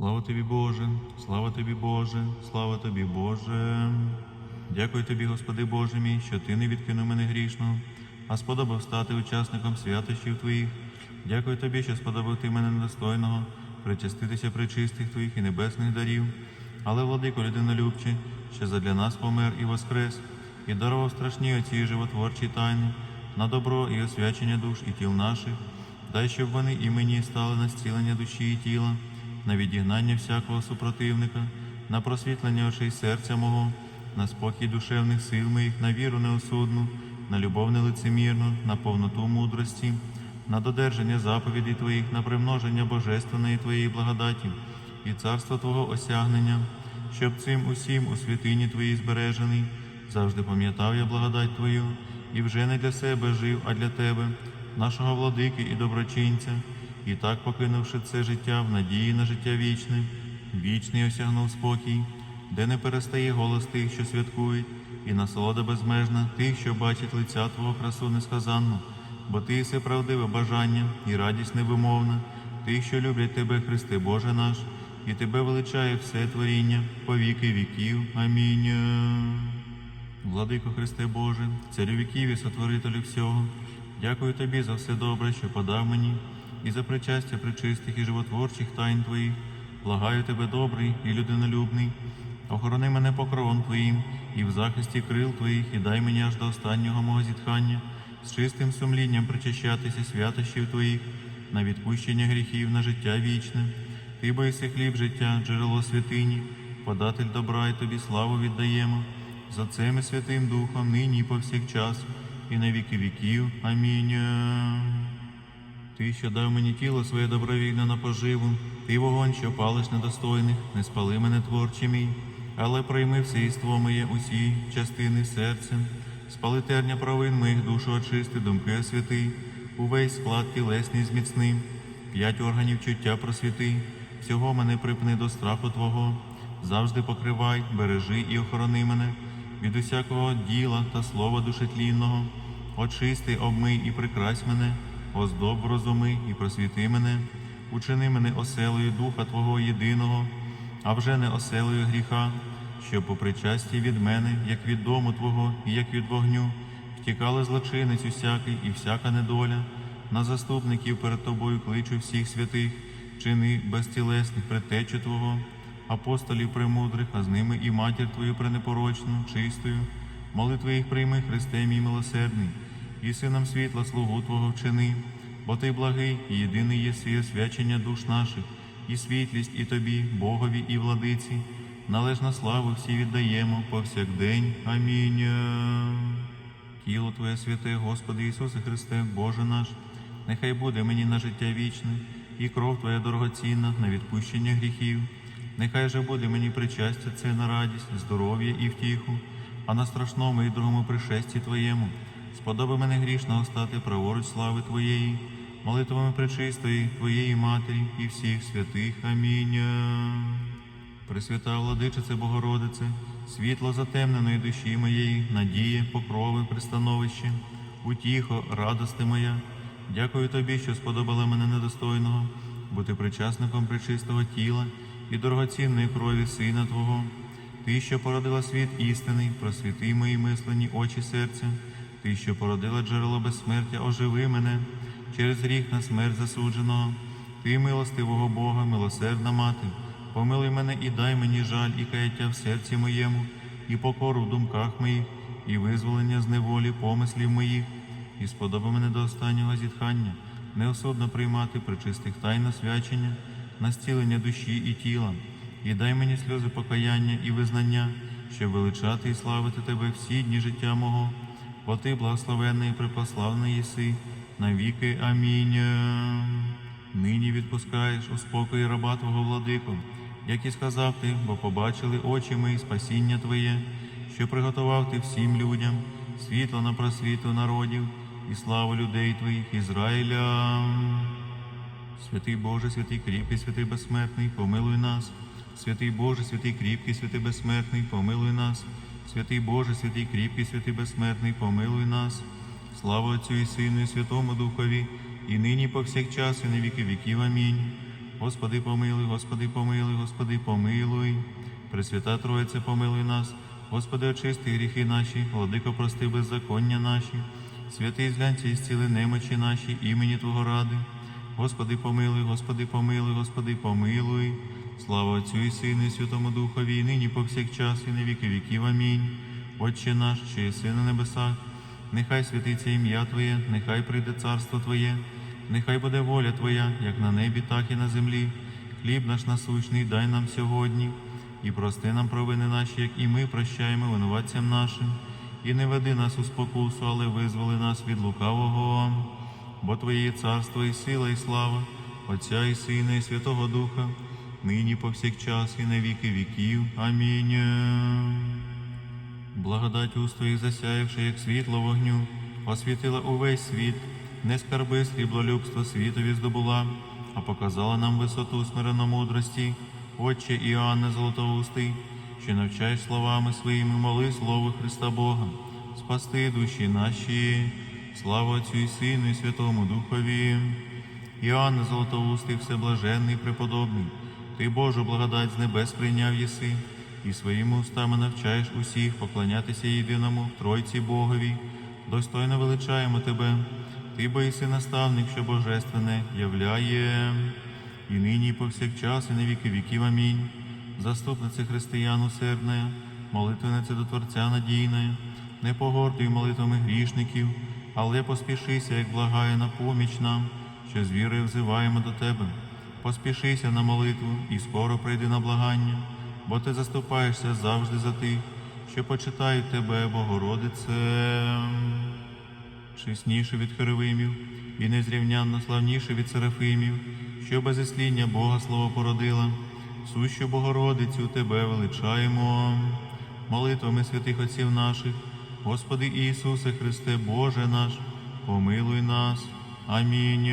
Слава тобі, Боже, слава тобі, Боже, слава тобі, Боже. Дякую тобі, Господи Боже мій, що ти не відкинув мене грішного, а сподобав стати учасником святощів Твоїх. Дякую тобі, що сподобав ти мене недостойного, причаститися причистих Твоїх і небесних дарів. Але, владико людинолюбче, що задля нас помер і воскрес, і дарував страшні оці животворчі тайни на добро і освячення душ і тіл наших. Дай, щоб вони і мені стали на зцілення душі і тіла, на відігнання всякого супротивника, на просвітлення очей серця мого, на спокій душевних сил моїх, на віру неосудну, на любов нелицемірну, на повноту мудрості, на додержання заповідей Твоїх, на примноження божественної Твоєї благодаті і царства Твого осягнення, щоб цим усім у святині Твоїй збережений, завжди пам'ятав я благодать Твою, і вже не для себе жив, а для Тебе, нашого владики і доброчинця, і так, покинувши це життя в надії на життя вічне, вічний осягнув спокій, де не перестає голос тих, що святкують, і насолода безмежна тих, що бачать лиця Твого красу несказанну, бо Ти все правдиве бажання і радість невимовна, тих, що люблять Тебе, Христе Боже наш, і Тебе величає все творіння по віки віків. Амінь. Владико Христе Боже, царю віків і сотворителю всього, дякую Тобі за все добре, що подав мені, і за причастя причистих і животворчих тайн Твоїх. Благаю Тебе, добрий і людинолюбний, охорони мене покровом Твоїм і в захисті крил Твоїх, і дай мені аж до останнього мого зітхання з чистим сумлінням причащатися святощів Твоїх, на відпущення гріхів, на життя вічне. Ти бойся хліб життя, джерело святині, податель добра і тобі славу віддаємо. За цим і Святим Духом, нині повсякчас, і на віки віків. Амінь. Ти, що дав мені тіло своє добровільне на поживу, ти вогонь, що палиш недостойних, не спали мене творче мій, але прийми все іство моє усі частини серцем, спали терня провин моїх душу очисти, думки освяти, увесь склад тілесний зміцни, п'ять органів чуття просвіти, всього мене припни до страху Твого, завжди покривай, бережи і охорони мене. Від усякого діла та слова душетлінного, очисти, обмий і прикрась мене, оздоб розуми і просвіти мене, учини мене оселою Духа Твого єдиного, а вже не оселою гріха, щоб по причасті від мене, як від дому Твого і як від вогню, втікали злочинець усякий і всяка недоля, на заступників перед Тобою кличу всіх святих, чини безтілесних предтечу Твого апостолів премудрих, а з ними і матір Твою пренепорочну, чистою, молитви їх прийми, Христе мій милосердний, і синам світла слугу Твого вчини, бо Ти благий і єдиний єси освячення душ наших, і світлість і Тобі, Богові і владиці, належна славу всі віддаємо повсякдень. Амінь. Тіло Твоє святе, Господи Ісусе Христе, Боже наш, нехай буде мені на життя вічне, і кров Твоя дорогоцінна на відпущення гріхів. Нехай же буде мені причастя це на радість, здоров'я і втіху, а на страшному і другому пришесті Твоєму. Сподоби мене грішного стати праворуч слави Твоєї, молитвами пречистої Твоєї Матері і всіх святих. Амінь. Пресвята владичице Богородице, світло затемненої душі моєї, надія, покрови, пристановище, утіхо, радости моя. Дякую тобі, що сподобала мене недостойного, бути причасником пречистого тіла і дорогоцінної крові Сина Твого. Ти, що породила світ істинний, просвіти мої мислені очі серця, ти, що породила джерело безсмертя, оживи мене. Через гріх на смерть засудженого. Ти, милостивого Бога, милосердна мати, помилуй мене і дай мені жаль і каяття в серці моєму, і покору в думках моїх, і визволення з неволі помислів моїх, і сподоби мене до останнього зітхання, неосудно приймати причистих тайн освячення, на зцілення душі і тіла, і дай мені сльози покаяння і визнання, щоб величати і славити Тебе всі дні життя мого, бо Ти благословенний припославний єси, навіки. Амінь. Нині відпускаєш у спокої раба Твого владику, як і сказав ти, бо побачили очі мої спасіння Твоє, що приготував ти всім людям, світло на просвіту народів і славу людей Твоїх Ізраїля. Святий Боже, святий кріпкий, святий безсмертний, помилуй нас. Святий Боже, святий кріпкий, святий безсмертний, помилуй нас. Святий Боже, святий кріпкий, святий безсмертний, помилуй нас. Слава Отцю і Сину, і Святому Духові, і нині, і повсякчас, і на віки віків. Амінь. Господи, помилуй, Господи, помилуй, Господи, помилуй. Пресвята Троїце, помилуй нас. Господи, очисти гріхи наші, владико, прости беззаконня наші. Святий зглянься і зціли немочі наші, імені Твого ради. Господи, помилуй, Господи, помилуй, Господи, помилуй. Слава Отцю і Сину, і Святому Духові, і нині повсякчас, і на віки віків. Амінь. Отче наш, що єси на небесах, нехай святиться ім'я Твоє, нехай прийде царство Твоє, нехай буде воля Твоя, як на небі, так і на землі. Хліб наш насущний дай нам сьогодні, і прости нам провини наші, як і ми прощаємо винуватцям нашим. І не веди нас у спокусу, але визволи нас від лукавого. Бо Твоє є царство і сила, і слава, Отця і Сина, і Святого Духа, нині повсякчас і на віки віків. Амінь. Благодать уст Твоїх засяявши, як світло вогню, освітила увесь світ, не скарби сріблолюбство світові здобула, а показала нам висоту смиренномудрості, Отче Іоанне Золотоустий, що навчаєш словами своїми моли Слово Христа Бога, спасти душі наші, слава Отцю і Сину, і Святому Духові. Іоанне Золотоустий, всеблаженний, преподобний, ти Божу благодать з небес прийняв єси, і своїми устами навчаєш усіх поклонятися єдиному в Тройці Богові. Достойно величаємо тебе, ти бо єси наставник, що божественне являє, і нині, і повсякчас, і на віки віків. Амінь. Заступниця християн усердная, молитвениця до Творця надійна, не погордуй молитвами грішників, але поспішися, як благає на поміч нам, що з вірою взиваємо до тебе. Поспішися на молитву і скоро прийди на благання, бо ти заступаєшся завжди за тих, що почитають тебе, Богородице чесніше від Херовимів і незрівнянно славніше від Серафимів, що без ісління Бога слово породила. Сущу Богородицю Тебе величаємо, молитвами святих Отців наших, Господи Ісусе Христе, Боже наш, помилуй нас. Амінь.